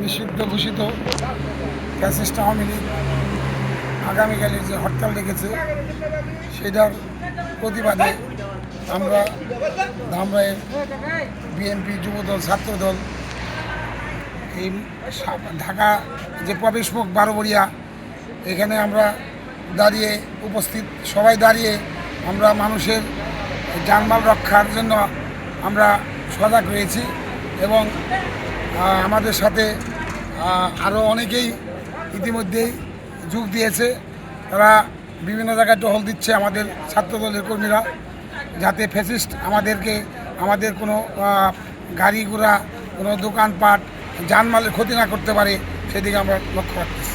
নিষিদ্ধ ঘোষিত ফ্যাসিস্ট আওয়ামী লীগ আগামীকালের যে হরতাল ডেকেছে, সেটার প্রতিবাদে আমরা ধামরায়ের বিএনপি যুবদল, ছাত্রদল, এই ঢাকা যে প্রবেশমুখ বারোবরিয়া এখানে আমরা দাঁড়িয়ে উপস্থিত, সবাই দাঁড়িয়ে আমরা মানুষের জানমাল রক্ষার জন্য আমরা সজাগ রয়েছি এবং আমাদের সাথে আরও অনেকেই ইতিমধ্যেই যোগ দিয়েছে। তারা বিভিন্ন জায়গায় টহল দিচ্ছে আমাদের ছাত্রদলের কর্মীরা যাতে ফ্যাসিস্ট আমাদেরকে, আমাদের কোনো গাড়ি ঘোড়া, কোনো দোকানপাট, যানমালের ক্ষতি না করতে পারে, সেদিকে আমরা লক্ষ্য রাখতেছি।